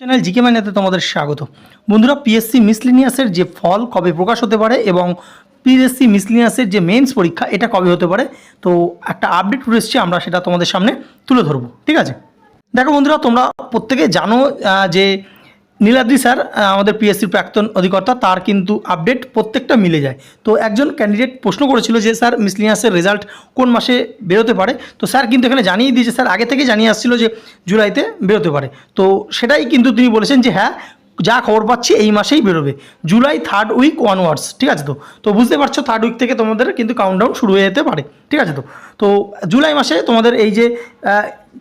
Channel GK মাইনাতে তোমাদের স্বাগত। বন্ধুরা পিএসসি মিসলিনিয়াসের যে ফল কবে প্রকাশ হতে পারে এবং পিএসসি মিসলিনিয়াসের যে মেন্স পরীক্ষা, এটা কবে হতে পারে? তো একটা আপডেট এসছে, আমরা সেটা তোমাদের সামনে তুলে ধরবো। ঠিক আছে? দেখো বন্ধুরা, তোমরা প্রত্যেকে জানো যে নীলাদ্রি স্যার আমাদের পিএসসির প্রাক্তন অধিকর্তা, তার কিন্তু আপডেট প্রত্যেকটা মিলে যায়। তো একজন ক্যান্ডিডেট প্রশ্ন করেছিল যে, স্যার মিসলিনিয়াসের রেজাল্ট কোন মাসে বেরোতে পারে? তো স্যার কিন্তু এখানে জানিয়ে দিয়েছে, স্যার আগে থেকে জানিয়ে আসছিল যে, জুলাইতে বেরোতে পারে। তো সেটাই কিন্তু তিনি বলেছেন যে হ্যাঁ যা খবর পাচ্ছি এই মাসেই বেরোবে। জুলাই থার্ড উইক ওয়ানওয়ার্ডস ঠিক আছে তো? তো বুঝতে পারছ থার্ড উইক থেকে তোমাদের কিন্তু কাউন্টডাউন শুরু হয়ে যেতে পারে, ঠিক আছে তো? তো জুলাই মাসে তোমাদের এই যে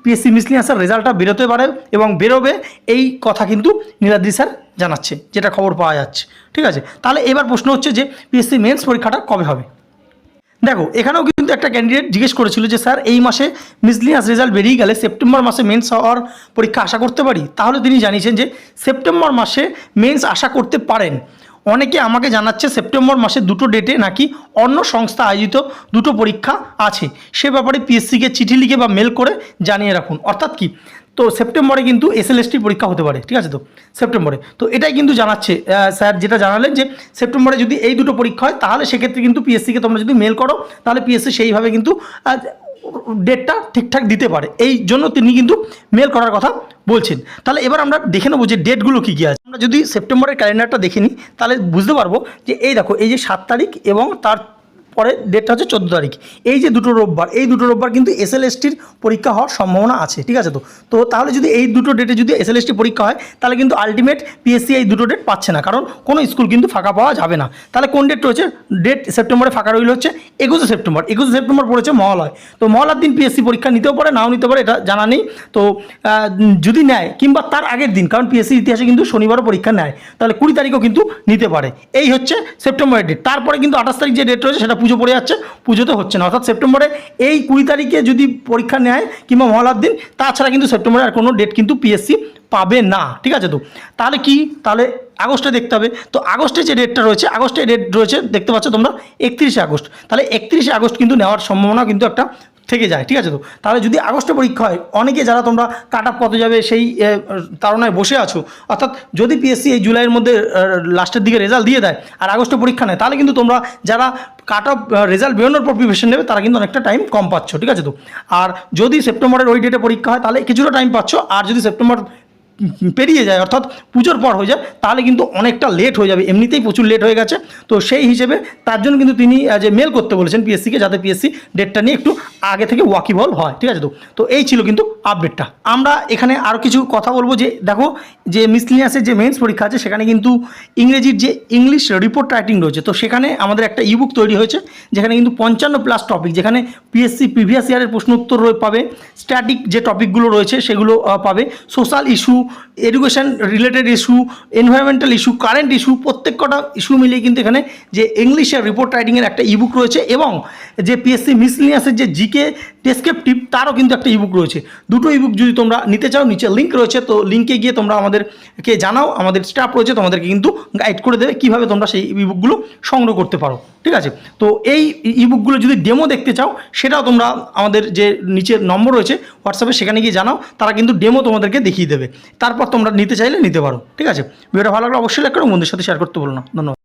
পিএসসি মিসলিনিয়াসের রেজাল্টটা বেরোতে পারে এবং বেরোবে, এই কথা কিন্তু নীলাদ্রি স্যার জানাচ্ছে, যেটা খবর পাওয়া যাচ্ছে, ঠিক আছে? তাহলে এবার প্রশ্ন হচ্ছে যে পিএসসি মেন্স পরীক্ষাটা কবে হবে? দেখো, এখানেও কিন্তু একটা ক্যান্ডিডেট জিজ্ঞেস করেছিল যে, স্যার, এই মাসে মিসলিনিয়াস রেজাল্ট বেরিয়ে গেলে সেপ্টেম্বর মাসে মেন্স হওয়ার পরীক্ষা আশা করতে পারি? তাহলে তিনি জানিয়েছেন যে সেপ্টেম্বর মাসে মেন্স আশা করতে পারেন। অনেকে আমাকে জানাচ্ছে সেপ্টেম্বর মাসে দুটো ডেটে নাকি অন্য সংস্থা আয়োজিত দুটো পরীক্ষা আছে। সে ব্যাপারে পিএসসিকে চিঠি লিখে বা মেল করে জানিয়ে রাখুন। অর্থাৎ কি? তো সেপ্টেম্বরে কিন্তু এসএলএসটি পরীক্ষা হতে পারে, ঠিক আছে তো? সেপ্টেম্বরে। তো এটাই কিন্তু জানাচ্ছে স্যার যেটা জানালেন যে সেপ্টেম্বরে যদি এই দুটো পরীক্ষা হয়, তাহলে সেক্ষেত্রে কিন্তু পিএসসিকে তোমরা যদি মেল করো, তাহলে পিএসসি সেইভাবে কিন্তু ডেটটা ঠিকঠাক দিতে পারে। এই জন্য তিনি কিন্তু মেল করার কথা বলছেন। তাহলে এবার আমরা দেখে নেব যে ডেটগুলো কী কী আছে। আমরা যদি সেপ্টেম্বরের ক্যালেন্ডারটা দেখে নিই, তাহলে বুঝতে পারব যে, এই দেখো, এই যে সাত তারিখ এবং তার পরে ডেটটা হচ্ছে চোদ্দ তারিখ। এই যে দুটো রোববার, এই দুটো রোববার কিন্তু এস এসএলএসটির পরীক্ষা হওয়ার সম্ভাবনা আছে, ঠিক আছে তো? তো তাহলে যদি এই দুটো ডেটে যদি এস এসএলএসটি পরীক্ষা হয়, তাহলে কিন্তু আলটিমেট পিএসসি এই দুটো ডেট পাচ্ছে না, কারণ কোনো স্কুল কিন্তু ফাঁকা পাওয়া যাবে না। তাহলে কোন ডেট রয়েছে ডেট সেপ্টেম্বরে ফাঁকা রইল হচ্ছে একুশে সেপ্টেম্বর একুশে সেপ্টেম্বর পড়েছে মহালয়। তো মহালয়ার দিন পিএসসি পরীক্ষা নিতেও পারে, নাও নিতে পারে, এটা জানা নেই। তো যদি নেয়, কিংবা তার আগের দিন, কারণ পিএসসি ইতিহাসে কিন্তু শনিবারও পরীক্ষা নেয়, তাহলে কুড়ি তারিখও কিন্তু নিতে পারে। এই হচ্ছে সেপ্টেম্বরের ডেট তারপরে কিন্তু আঠাশ তারিখ যে ডেট রয়েছে, সেটা পুজো পড়ে যাচ্ছে পুজোতে হচ্ছে না। অর্থাৎ সেপ্টেম্বরে এই কুড়ি তারিখে যদি পরীক্ষা নেয় কিংবা মহালার দিন, তাছাড়া কিন্তু সেপ্টেম্বরে আর কোনো ডেট কিন্তু পিএসসি পাবে না। ঠিক আছে তো? তাহলে কি? তাহলে আগস্টে দেখতে হবে। তো আগস্টে যে ডেটটা রয়েছে, আগস্টে ডেট রয়েছে, দেখতে পাচ্ছ তোমরা একত্রিশে আগস্ট। তাহলে একত্রিশে আগস্ট কিন্তু নেওয়ার সম্ভাবনা কিন্তু একটা থেকে যায়, ঠিক আছে তো? তাহলে যদি আগস্টে পরীক্ষা হয়, অনেকে যারা তোমরা কাট আপ কত যাবে সেই তারণায় বসে আছো, অর্থাৎ যদি পিএসসি এই জুলাইয়ের মধ্যে লাস্টের দিকে রেজাল্ট দিয়ে দেয় আর আগস্টে পরীক্ষা নেয়, তাহলে কিন্তু তোমরা যারা কাট অফ রেজাল্ট বেরোনোর পর প্রিপারেশন নেবে, তারা কিন্তু অনেকটা টাইম কম পাচ্ছ, ঠিক আছে তো? আর যদি সেপ্টেম্বরের ওই ডেটে পরীক্ষা হয়, তাহলে কিছুটা টাইম পাচ্ছ, আর যদি সেপ্টেম্বর পেরিয়ে যায়, অর্থাৎ পুজোর পর হয়ে যায়, তাহলে কিন্তু অনেকটা লেট হয়ে যাবে। এমনিতেই প্রচুর লেট হয়ে গেছে। তো সেই হিসেবে তার জন্য কিন্তু তিনি যে মেল করতে বলেছেন পিএসসিকে যাতে পিএসসি ডেটটা নিয়ে একটু আগে থেকে ওয়াকিবল হয়। ঠিক আছে তো? তো এই ছিল কিন্তু আপডেটটা আমরা এখানে আরও কিছু কথা বলব যে, দেখো, যে মিসলিনিয়াসের যে মেন্স পরীক্ষা আছে, সেখানে কিন্তু ইংরেজির যে ইংলিশ রিপোর্ট রাইটিং রয়েছে, তো সেখানে আমাদের একটা ইবুক তৈরি হয়েছে, যেখানে কিন্তু পঞ্চান্ন প্লাস টপিক যেখানে পিএসসি প্রিভিয়াস ইয়ারের প্রশ্ন উত্তর পাবে স্ট্যাটিক যে টপিকগুলো রয়েছে, সেগুলো পাবে social issue education related issue environmental issue current issue প্রত্যেক কটা ইস্যু মিলিয়ে কিন্তু এখানে যে ইংলিশের রিপোর্ট রাইটিংয়ের একটা ইবুক রয়েছে এবং যে পিএসসি মিসলিনিয়াসের যে জিকে ডেসক্রিপটিভ তারও কিন্তু একটা ইবুক রয়েছে। দুটো ইবুক যদি তোমরা নিতে চাও, নিচে লিঙ্ক রয়েছে, তো লিঙ্কে গিয়ে তোমরা আমাদেরকে জানাও, আমাদের স্টাফ রয়েছে, তোমাদেরকে কিন্তু গাইড করে দেবে কীভাবে তোমরা সেই ইবুকগুলো সংগ্রহ করতে পারো। ঠিক আছে? তো এই ইবুকগুলো যদি ডেমো দেখতে চাও, সেটাও তোমরা আমাদের যে নিচের নম্বর রয়েছে হোয়াটসঅ্যাপে সেখানে গিয়ে জানাও, তারা কিন্তু ডেমো তোমাদেরকে দেখিয়ে দেবে। তারপর তোমরা নিতে চাইলে নিতে পারো। ঠিক আছে? ভিডিওটা ভালো লাগলে অবশ্যই লাইক করো, বন্ধুদের সাথে শেয়ার করতে বলো না। ধন্যবাদ।